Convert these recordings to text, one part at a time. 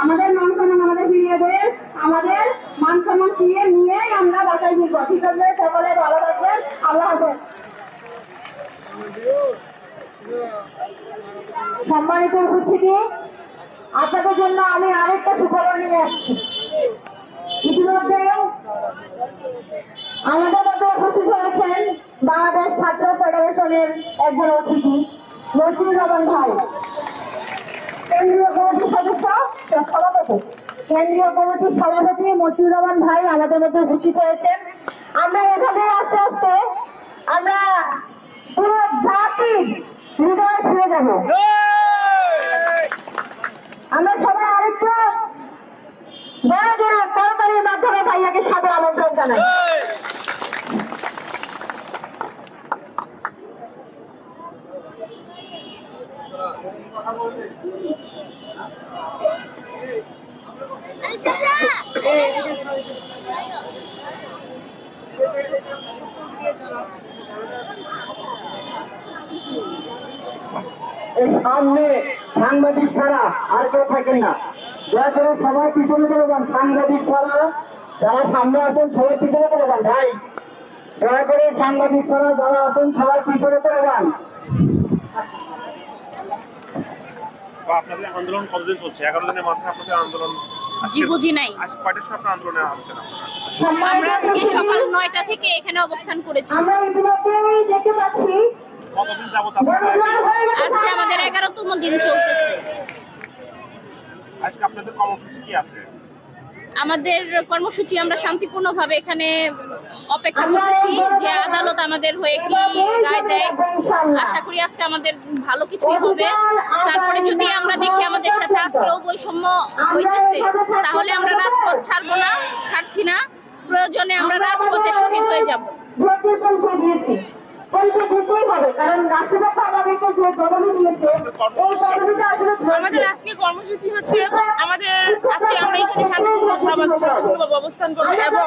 আমাদের মান সম্মান আমাদের ফিরিয়ে দে। আমাদের মান সম্মান ফিরিয়ে নিয়েই আমরা বাসায় ফিরবো। ঠিক আছে? সকলে ভালো থাকবেন। আল্লাহ হাফেজ। সম্মানিত উপস্থিতি, আপনাদের জন্য আমি আরেকটা সুখবর নিয়ে আসছি ইতিমধ্যে আমাদের মধ্যে উপস্থিত হয়েছেন বাংলাদেশ ছাত্র ফেডারেশনের একজন অতিথি মসিউর রহমান ভাই কেন্দ্রীয় কমিটির সদস্য সভাপতি কেন্দ্রীয় কমিটির সভাপতি মসিউর রহমান ভাই আমাদের মধ্যে উপস্থিত হয়েছেন। আমরা এভাবে আস্তে আস্তে আমরা পুরো জাতির হৃদয় ছুঁয়ে যাব। আমরা সবাই আরেকটু বড় জোরে করতালির মাধ্যমে ভাইয়াকে সাদর আমন্ত্রণ জানাই। এই সামনে সাংবাদিক ছাড়া আর কেউ থাকেন না। দয়া করে সবাই পিছনে চলে যান, সাংবাদিক ছাড়া। যারা সামনে আছেন, সবাই পিছনে চলে যান, ভাই। দয়া করে সাংবাদিক ছাড়া যারা আছেন, সবাই পিছনে চলে যান। আপনাদের আন্দোলন কতদিন চলছে? এগারো দিনের মাথায় আপনাদের আন্দোলন। নাই। আমরা আজকে সকাল নয়টা থেকে এখানে অবস্থান করেছি। আমরা আজকে আমাদের এগারোতম দিন চলতেছে। আজকে আপনাদের কর্মসূচি কি আছে? আমাদের কর্মসূচি আমরা শান্তিপূর্ণভাবে এখানে অপেক্ষা করতেছি যে আদালত আমাদের হয়ে কি রায় দেয়। আশা করি আজকে আমাদের ভালো কিছুই হবে। তারপরে যদি আমরা দেখি আমাদের সাথে আজকেও বৈষম্য হইতেছে তাহলে আমরা রাজপথ ছাড়বো না ছাড়ছি না। প্রয়োজনে আমরা রাজপথে শহীদ হয়ে যাব। পরিচয় দিতেই হবে কারণ রাষ্ট্রপক্ষ আমাদেরকে যে জবানি দিয়েছে এই জবানিটা আসলে আমাদের আজকে কর্মসূচি হচ্ছে আমাদের আজকে আমরা এখানে শান্তিপূর্ণ শান্তিপূর্ণভাবে অবস্থান করব এবং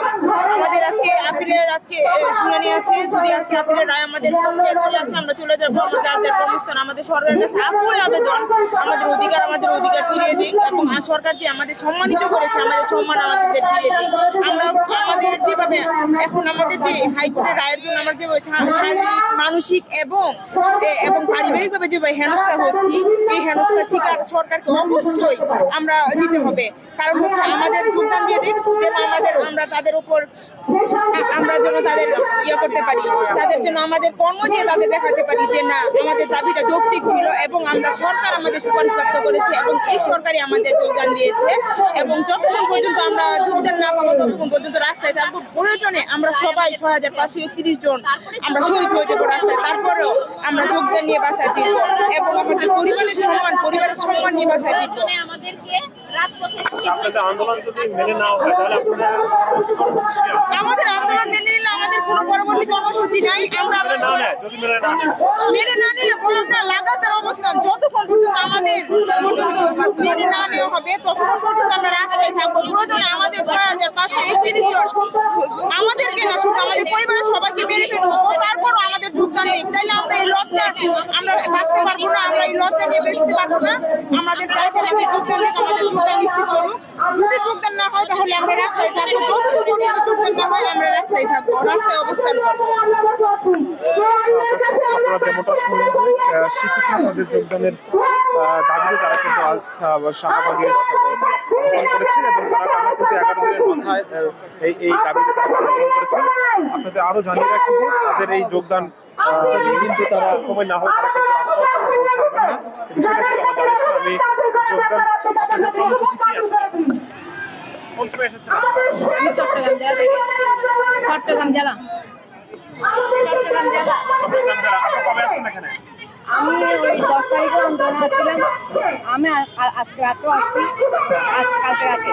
আমাদের আজকে আপিলের আজকে শুনানি আছে। যদি আজকে আপিলের রায় আমাদের চলে আসে আমরা চলে যাব। যার কর্মস্থান আমাদের সরকারের কাছে আকুল আবেদন আমাদের অধিকার আমাদের অধিকার ফিরিয়ে দিক এবং আর সরকার যে আমাদের সম্মানিত করেছে আমাদের সম্মান আমাদের ফিরিয়ে দিক। আমরা আমাদের যেভাবে এখন আমাদের যে হাইকোর্টের রায়ের জন্য আমরা যেভাবে শা- শারীরিক মানসিক এবং এবং পারিবারিকভাবে যেভাবে হেনস্থা হচ্ছি, এই হেনস্থা শিকার সরকারকে অবশ্যই আমরা দিতে হবে। কারণ হচ্ছে আমাদের যোগদান দিয়ে দিক যেন আমাদের, আমরা তাদের উপর আমরা যেন তাদের ইয়ে করতে পারি, তাদের জন্য আমাদের কর্ম দিয়ে তাদের দেখাতে পারি যে না, আমাদের দাবিটা যৌক্তিক ছিল এবং আমরা সরকার আমাদের সুপারিশ প্রাপ্ত করেছে এবং এই সরকারই আমাদের যোগদান দিয়েছে এবং যতক্ষণ পর্যন্ত আমরা যোগদান না পাবো, ততক্ষণ পর্যন্ত রাস্তায় থাকব। প্রয়োজনে আমরা সবাই ছয় হাজার পাঁচশো একত্রিশ জন আমরা শহীদ হয়ে যাব রাস্তায় তারপরেও আমরা যোগদান নিয়ে বাসায় ফিরবো এবং আমাদের পরিবারের সম্মান পরিবারের সম্মান নিয়ে বাসায় ফিরবো? আমাদের আন্দোলন মেনে নিলে আমাদের কোনো পরবর্তী কর্মসূচি নাই আমরা মেনে না নেয় যদি না নেয়। না নিলে বললাম না লাগাতার অবস্থান যতক্ষণ পর্যন্ত আমাদের পর্যন্ত মেনে না নেওয়া হবে ততক্ষণ পর্যন্ত আমরা রাস্তায় থাকব। প্রয়োজনে আমাদের ছয় হাজার পাঁচশো একত্রিশ জন আমাদেরকে না শুধু আমাদের পরিবারের সবাইকে মেরে ফেলুক তারপরও আমাদের যোগদান দিক তাইলে আমরা আমরা না। আমাদের নিশ্চিত যদি যোগদান না তাহলে আমরা রাস্তায় যোগদান না হয়, আমরা থাকব, রাস্তায় দাবিতে তারা করেছেন এবং তারা এই এই আপনাদের আরও জানিয়ে রাখি যে, তাদের এই যোগদান কিন্তু তারা সময় না হয় তারা কিন্তু রাজপথ ছাড়বেন না। বিষয়টা কিন্তু আমরা জানিয়েছি আমি যোগদান আপনাদের কর্মসূচি কি আছে কোন সময় এসেছেন আমি চট্টগ্রাম জেলা থেকে চট্টগ্রাম জেলা। চট্টগ্রাম জেলা। চট্টগ্রাম জেলা। আপনারা কবে আসছেন এখানে? আমি ওই দশ তারিখে আন্দোলন আসছিলাম। আমি আজকে রাতেও আসছি। আজ কালকে রাতে।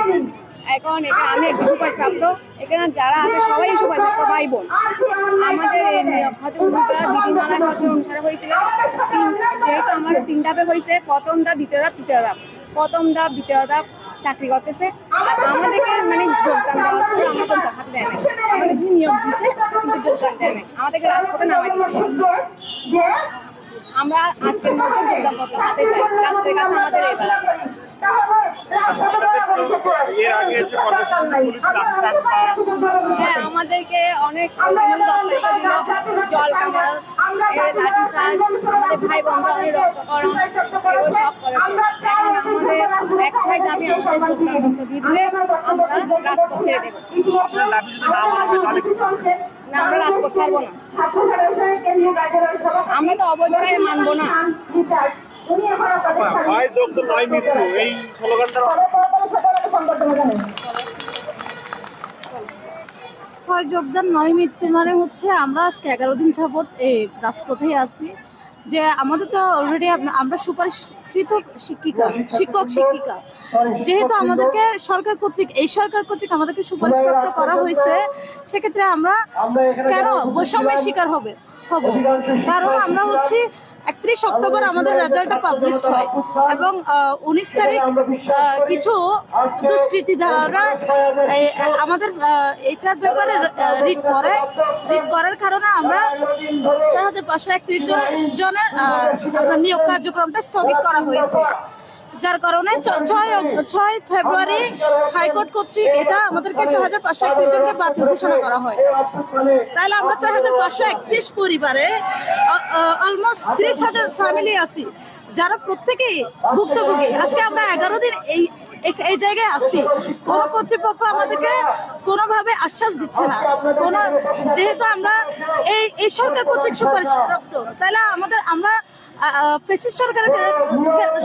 এখন এটা আমি একটু সুপার প্রাপ্ত এখানে যারা আছে সবাই সুপার প্রাপ্ত ভাই বোন। আমাদের বিধিমালার হচ্ছে অনুসারে হয়েছিল। তিন যেহেতু আমার তিন ধাপে হয়েছে, প্রথম ধাপ, দ্বিতীয় ধাপ, তৃতীয় ধাপ। প্রথম ধাপ, দ্বিতীয় ধাপ চাকরি করতেছে। আমাদেরকে মানে যোগদান দেওয়ার পর আমাদের হাতে দেয় না আমাদেরকে নিয়োগ দিছে, কিন্তু যোগদান দেয় না আমাদেরকে রাজপথে নামাই আমরা আজকের মধ্যে যোগদান করতে হাতে চাই রাষ্ট্রের কাছে আমাদের এবার। হ্যাঁ আমাদেরকে অনেক জল কামাল আমাদের ভাই বোনকে অনেক রক্তকরণ, এগুলো সব করেছে। এখন আমাদের একটাই দাবি আমাদের দিয়ে দিলে আমরা রাজপথ ছেড়ে? না, আমরা রাজপথ ছাড়বো না। আমরা তো অবৈধ মানবো না। হয় যোগদান নয় মৃত্যু এই স্লোগানটা হয় যোগদান নয় মৃত্যু মানে হচ্ছে আমরা আজকে এগারো দিন যাবৎ এই রাজপথেই আছি। যে আমাদের তো অলরেডি আমরা সুপারিশকৃত শিক্ষিকা শিক্ষক শিক্ষিকা। যেহেতু আমাদেরকে সরকার কর্তৃক এই সরকার কর্তৃক আমাদেরকে সুপারিশপ্রাপ্ত করা হয়েছে সেক্ষেত্রে আমরা কেন বৈষম্যের শিকার হবে হব? কারণ আমরা হচ্ছে একত্রিশ অক্টোবর আমাদের রেজাল্টটা পাবলিশ হয়। এবং উনিশ তারিখ কিছু দুষ্কৃতিধারা ধারা আমাদের এটার ব্যাপারে রিট করে। রিট করার কারণে আমরা চার হাজার পাঁচশো একত্রিশ জন, জনের আপনার নিয়োগ কার্যক্রমটা স্থগিত করা হয়েছে। যার কারণে ছয় ফেব্রুয়ারি হাইকোর্ট কর্তৃক এটা আমাদেরকে ছয় হাজার পাঁচশো একত্রিশ জনকে বাতিল ঘোষণা করা হয়। তাহলে আমরা ছয় হাজার পাঁচশো একত্রিশ পরিবারে অলমোস্ট ত্রিশ হাজার ফ্যামিলি আছি, যারা প্রত্যেকেই ভুক্তভোগী। আজকে আমরা এগারো দিন এই এই- জায়গায় আছি কোন কর্তৃপক্ষ আমাদেরকে কোনোভাবে আশ্বাস দিচ্ছে না। কোন যেহেতু আমরা এই এই সরকার কর্তৃক সুপারিশ প্রাপ্ত তাহলে আমাদের আমরা পেসিস সরকারের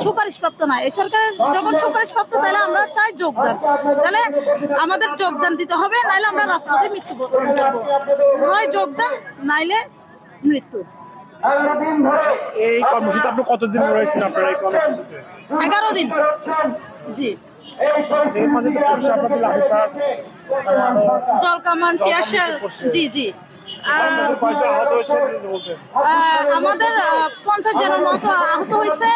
সুপারিশ প্রাপ্ত না। এই সরকারের যখন সুপারিশ প্রাপ্ত তাহলে আমরা চাই যোগদান। তাহলে আমাদের যোগদান দিতে হবে নাইলে আমরা রাজপথে মৃত্যু হয় যোগদান নাইলে মৃত্যু। এই কর্মসূচিতে আপনি কতদিন রয়েছেন আপনারা এই কর্মসূচিতে? এগারো দিন। জি। আমাদের পঞ্চাশ জনের মতো আহত হয়েছে।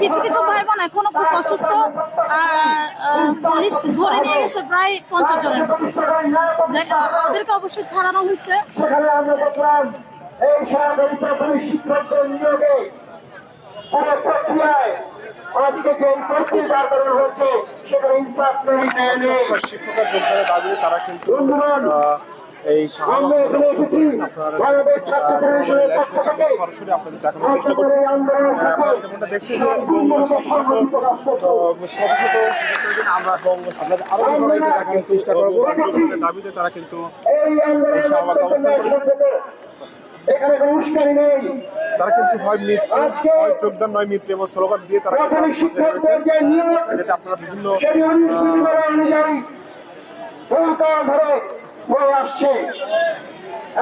কিছু কিছু ভাই বোন এখনও খুব অসুস্থ। আর পুলিশ ধরে নিয়ে গেছে প্রায় পঞ্চাশ জনের মতো। ওদেরকে অবশ্যই ছাড়ানো হয়েছে। এই সরকারি প্রাথমিক শিক্ষকদের নিয়োগে পুরো প্রক্রিয়ায় আজকে যে প্রক্রিয়া দাঁড় করানো হচ্ছে সেটা ইনসাফ নেই শিক্ষকের তারা কিন্তু এই আমরা এখানে এসেছি। বাংলাদেশ ছাত্র ফেডারেশনের পক্ষ থেকে সরাসরি আপনাদের দেখানোর চেষ্টা করছি। যেমনটা দেখছেন যে শত শত আহ, শত শত আমরা এবং আপনাদের আরও দেখানোর চেষ্টা করব। দাবিতে তারা কিন্তু এই শাহবাগ অবস্থান করেছে। এখানে কোনো উস্কানি নেই। তারা কিন্তু হয় মৃত্যু হয় যোগদান নয় মৃত্যু এবং স্লোগান দিয়ে তারা কিন্তু যেটা আপনারা বিভিন্ন আসছে।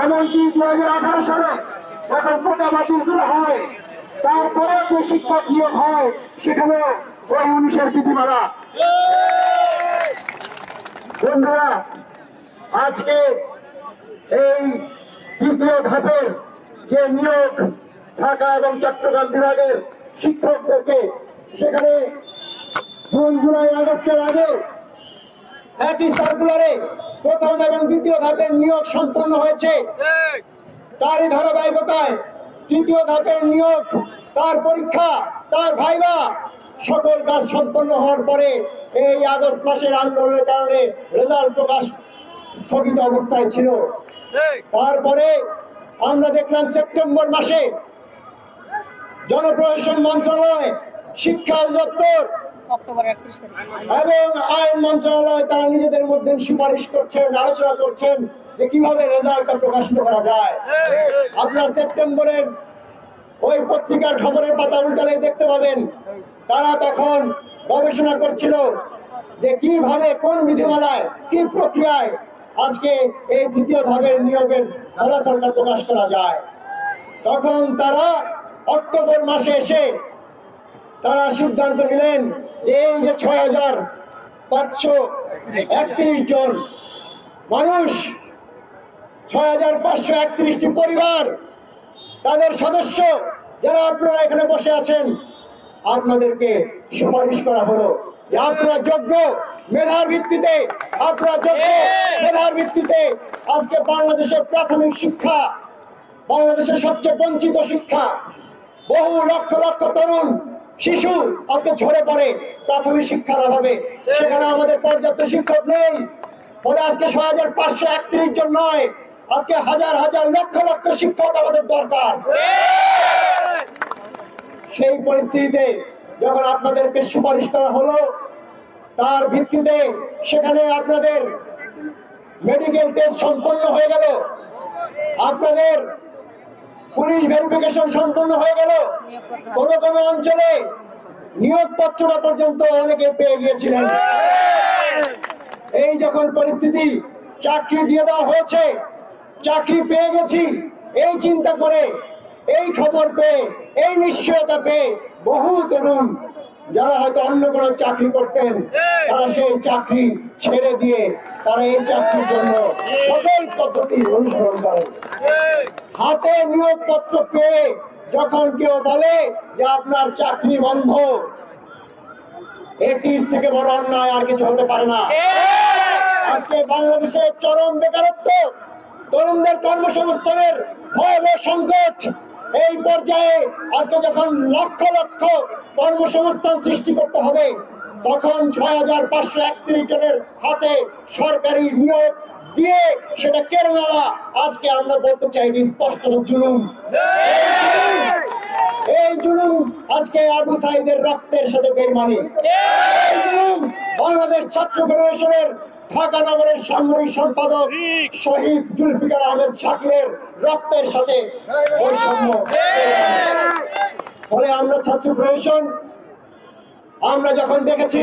এমনকি দু হাজার আঠারো সালে যখন কোটা বাতিল করা হয় তারপরে যে শিক্ষক নিয়োগ হয় সেখানে ওই উনিশের বিধিমালা। বন্ধুরা আজকে এই দ্বিতীয় ধাপের যে নিয়োগ ঢাকা এবং চট্টগ্রাম বিভাগের শিক্ষকদেরকে সেখানে জুন জুলাই আগস্টের আগে একই সার্কুলারে প্রথম এবং দ্বিতীয় ধাপের নিয়োগ সম্পন্ন হয়েছে। তারই ধারাবাহিকতায় তৃতীয় ধাপের নিয়োগ তার পরীক্ষা তার ভাইবা সকল কাজ সম্পন্ন হওয়ার পরে এই আগস্ট মাসের আন্দোলনের কারণে রেজাল্ট প্রকাশ স্থগিত অবস্থায় ছিল। তারপরে আমরা দেখলাম সেপ্টেম্বর মাসে জনপ্রশাসন মন্ত্রণালয় শিক্ষা তারিখ। এবং আইন মন্ত্রণালয় তারা নিজেদের মধ্যে সুপারিশ করছেন আলোচনা করছেন যে কীভাবে রেজাল্টটা প্রকাশিত করা যায়। আপনারা সেপ্টেম্বরের ওই পত্রিকার খবরের পাতা উল্টালে দেখতে পাবেন। তারা তখন গবেষণা করছিল যে কীভাবে কোন বিধিমালায় কি প্রক্রিয়ায় আজকে এই তৃতীয় ধাপের নিয়োগের ফলাফলটা প্রকাশ করা যায়। তখন তারা অক্টোবর মাসে এসে তারা সিদ্ধান্ত নিলেন এই যে ছয় হাজার পাঁচশো একত্রিশ জন মানুষ, ছয় হাজার পাঁচশো একত্রিশটি পরিবার, তাদের সদস্য যারা আপনারা এখানে বসে আছেন, আপনাদেরকে সুপারিশ করা হলো। আপনারা যোগ্য মেধার ভিত্তিতে, আপনারা যোগ্য মেধার ভিত্তিতে আজকে বাংলাদেশের প্রাথমিক শিক্ষা, বাংলাদেশের সবচেয়ে বঞ্চিত শিক্ষা বহু লক্ষ লক্ষ তরুণ, শিশু আজকে ঝরে পড়ে, প্রাথমিক শিক্ষার অভাবে। সেখানে আমাদের পর্যাপ্ত শিক্ষক নেই। ফলে আজকে ছয় হাজার পাঁচশো একত্রিশ জন নয়, আজকে হাজার হাজার লক্ষ লক্ষ শিক্ষক আমাদের দরকার। সেই পরিস্থিতিতে যখন আপনাদেরকে সুপারিশ করা হলো, তার ভিত্তিতে সেখানে আপনাদের মেডিকেল টেস্ট সম্পন্ন হয়ে গেল। আপনাদের পুলিশ ভেরিফিকেশন সম্পন্ন হয়ে গেল। কোন কোন অঞ্চলে নিয়োগপত্রটা পর্যন্ত অনেকে পেয়ে গিয়েছিলেন। এই যখন পরিস্থিতি চাকরি দিয়ে দেওয়া হয়েছে, চাকরি পেয়ে গেছি, এই চিন্তা করে, এই খবর পেয়ে, এই নিশ্চয়তা পেয়ে বহু তরুণ যারা হয়তো অন্য কোনো চাকরি করতেন তারা সেই চাকরি ছেড়ে দিয়ে তারা এই চাকরির জন্য সকল পদ্ধতি অনুসরণ করে। হাতে নিয়োগপত্র পেয়ে যখন কেউ বলে যে আপনার চাকরি বন্ধ এটির থেকে বড় অন্যায় আর কিছু হতে পারে না। আজকে বাংলাদেশের চরম বেকারত্ব তরুণদের কর্মসংস্থানের ভয়াবহ সংকট এই পর্যায়ে আজকে যখন লক্ষ লক্ষ কর্মসংস্থান সৃষ্টি করতে হবে, তখন ছয় হাজার পাঁচশো একত্রিশ জনের হাতে সরকারি নিয়োগ দিয়ে সেটা কেড়ে নেওয়া আজকে আমরা বলতে চাই স্পষ্ট জুলুম। এই জুলুম আজকে আবু সাইদের রক্তের সাথে বেরমানি বাংলাদেশ ছাত্র ফেডারেশনের ঢাকা নগরের সাংগঠনিক সম্পাদক শহীদ জুলফিকার আহমেদ শাকিলের রক্তের সাথে বৈষম্য। ফলে আমরা ছাত্র ফেডারেশন আমরা যখন দেখেছি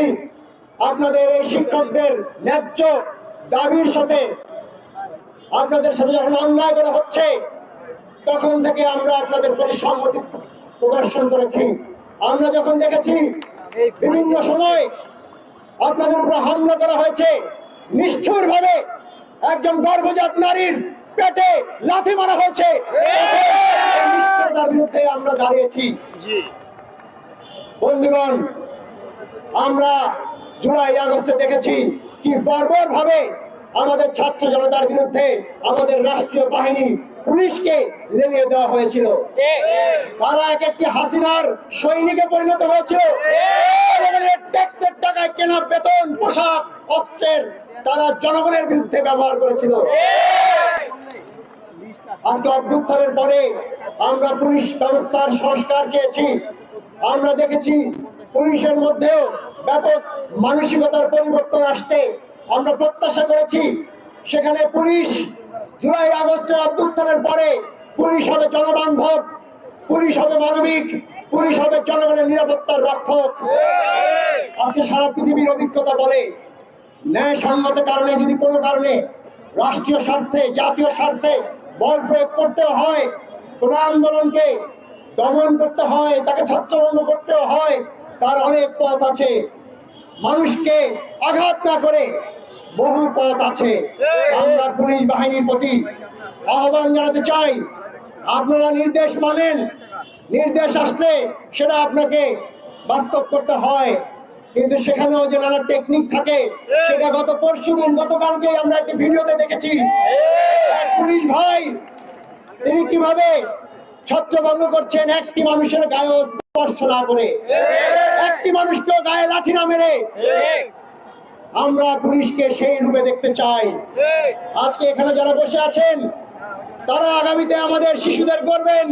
আপনাদের এই শিক্ষকদের ন্যায্য দাবির সাথে আপনাদের সাথে যখন অন্যায় করা হচ্ছে তখন থেকে আমরা আপনাদের প্রতি সম্মতি প্রদর্শন করেছি। আমরা যখন দেখেছি বিভিন্ন সময় আপনাদের উপর হামলা করা হয়েছে নিষ্ঠুর ভাবে একজন গর্ভজাত নারীর পেটে লাথি মারা হয়েছে। বিরুদ্ধে আমরা দাঁড়িয়েছি। বন্ধুগণ আমরা জুলাই আগস্টে দেখেছি কি বর্বর ভাবে আমাদের ছাত্র জনতার বিরুদ্ধে আমাদের রাষ্ট্রীয় বাহিনী পুলিশকে লেলিয়ে দেওয়া হয়েছিল। তারা এক একটি হাসিনার সৈনিকে পরিণত হয়েছিল। ট্যাক্সের টাকায় কেনা বেতন পোশাক অস্ত্রের তারা জনগণের বিরুদ্ধে ব্যবহার করেছিল। আজকে অভ্যুত্থানের পরে আমরা পুলিশ ব্যবস্থার সংস্কার চেয়েছি। আমরা দেখেছি পুলিশের মধ্যেও ব্যাপক মানসিকতার পরিবর্তন আসতে আমরা প্রত্যাশা করেছি। সেখানে পুলিশ জুলাই আগস্টের অভ্যুত্থানের পরে পুলিশ হবে জনবান্ধব, পুলিশ হবে মানবিক, পুলিশ হবে জনগণের নিরাপত্তার রক্ষক। আজকে সারা পৃথিবীর অভিজ্ঞতা বলে ন্যায় সঙ্গত কারণে, যদি কোনো কারণে রাষ্ট্রীয় স্বার্থে, জাতীয় স্বার্থে বল প্রয়োগ করতে হয়, কোন আন্দোলনকে দমন করতে হয়, তাকে ছত্রভঙ্গ করতে হয়, তার অনেক পথ আছে। মানুষকে আঘাত না করে বহু পথ আছে। আমরা পুলিশ বাহিনীর প্রতি আহ্বান জানাতে চাই, আপনারা নির্দেশ মানেন। নির্দেশ আসলে সেটা আপনাকে বাস্তব করতে হয়। কিন্তু সেখানেও যে নানা টেকনিক থাকে সেটা গত পরশু দিন গতকালকে আমরা একটি ভিডিওতে দেখেছি। পুলিশ ভাই তিনি কীভাবে ছত্রভঙ্গ করছেন একটি মানুষের গায়ে স্পর্শ না করে। একটি মানুষকে গায়ে লাঠি না মেরে। আমরা পুলিশকে সেই রূপে দেখতে চাই। আজকে এখানে যারা বসে আছেন তারা আগামীতে আমাদের শিশুদের করবেন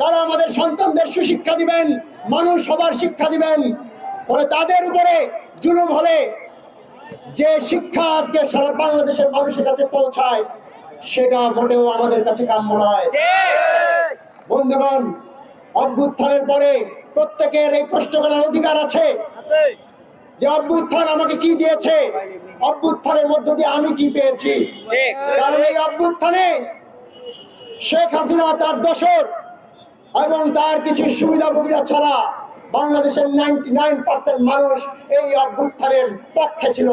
তারা আমাদের সন্তানদের সুশিক্ষা দিবেন মানুষ সবার শিক্ষা দিবেন। ফলে তাদের উপরে জুলুম হলে যে শিক্ষা আজকে সারা বাংলাদেশের মানুষের কাছে পৌঁছায় সেটা মোটেও আমাদের কাছে কাম্য নয়। বন্ধুগণ অভ্যুত্থানের পরে প্রত্যেকের এই প্রশ্ন করার অধিকার আছে। যে অভ্যুত্থান আমাকে কি দিয়েছে? অভ্যুত্থানের মধ্য দিয়ে আমি কি পেয়েছি? কারণ এই অভ্যুত্থানে শেখ হাসিনা তার দশর এবং তার কিছু সুবিধাভোগীরা ছাড়া বাংলাদেশের নাইনটি নাইন পার্সেন্ট মানুষ এই অভ্যুত্থানের পক্ষে ছিল।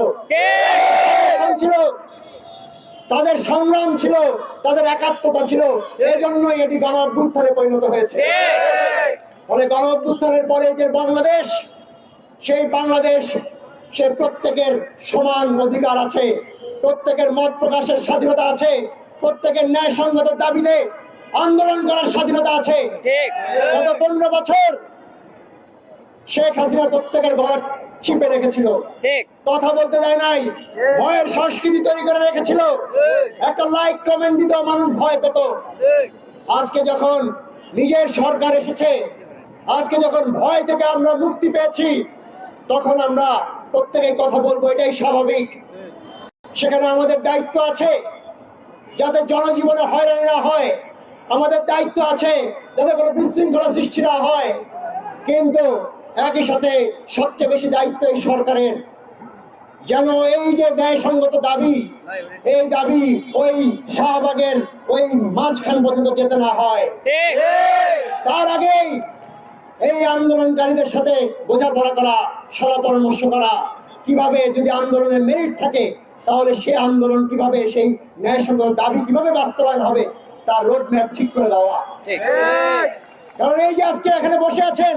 ছিল। তাদের সংগ্রাম ছিল তাদের একাত্মতা ছিল। এই জন্যই এটি গণ অভ্যুত্থানে পরিণত হয়েছে। ফলে গণ অভ্যুত্থানের পরে যে বাংলাদেশ সেই বাংলাদেশ সে প্রত্যেকের সমান অধিকার আছে প্রত্যেকের মত প্রকাশের স্বাধীনতা আছে প্রত্যেকের ন্যায় ন্যায়সঙ্গত দাবিতে আন্দোলন করার স্বাধীনতা আছে। গত পনেরো বছর শেখ হাসিনা প্রত্যেকের ঘর চিপে রেখেছিল। কথা বলতে দেয় নাই ভয়ের সংস্কৃতি তৈরি করে রেখেছিল। একটা লাইক কমেন্ট দিতেও মানুষ ভয় পেত। আজকে যখন নিজের সরকার এসেছে আজকে যখন ভয় থেকে আমরা মুক্তি পেয়েছি তখন আমরা প্রত্যেকে কথা বলব এটাই স্বাভাবিক। সেখানে আমাদের দায়িত্ব আছে যাতে জনজীবনে হয়রানি না হয়। আমাদের দায়িত্ব আছে যাতে কোনো বিশৃঙ্খলা সৃষ্টি না হয়। কিন্তু একই সাথে সবচেয়ে বেশি দায়িত্ব এই সরকারের। যেন এই যে ন্যায়সঙ্গত দাবি এই দাবি ওই শাহবাগের ওই মাঝখান পর্যন্ত যেতে না হয়। তার আগেই এই আন্দোলনকারীদের সাথে বোঝাপড়া করা সলা পরামর্শ করা কীভাবে যদি আন্দোলনের মেরিট থাকে তাহলে সে আন্দোলন কীভাবে সেই ন্যায়সঙ্গত দাবি কীভাবে বাস্তবায়ন হবে তার রোড ম্যাপ ঠিক করে দেওয়া। কারণ এই যে আজকে এখানে বসে আছেন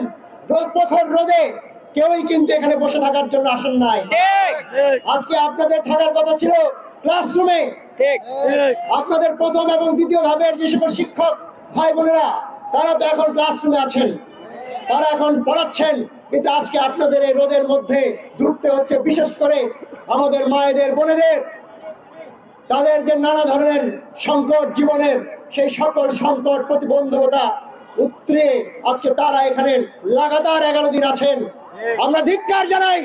রোদ প্রখর রোদে কেউই কিন্তু এখানে বসে থাকার জন্য আসেন নাই। আজকে আপনাদের থাকার কথা ছিল ক্লাসরুমে আপনাদের প্রথম এবং দ্বিতীয় ধাপের যে সকল শিক্ষক ভাই বোনেরা তারা তো এখন ক্লাসরুমে আছেন। তারা এখন পড়াচ্ছেন। কিন্তু আজকে আপনাদের এই রোদের মধ্যে ঢুকতে হচ্ছে বিশেষ করে আমাদের মায়েদের বোনেদের। তাদের যে নানা ধরনের সংকট জীবনের সেই সকল সংকট প্রতিবন্ধকতা উত্তরে আজকে তারা এখানে লাগাতার এগারো দিন আছেন। আমরা ধিক্কার জানাই।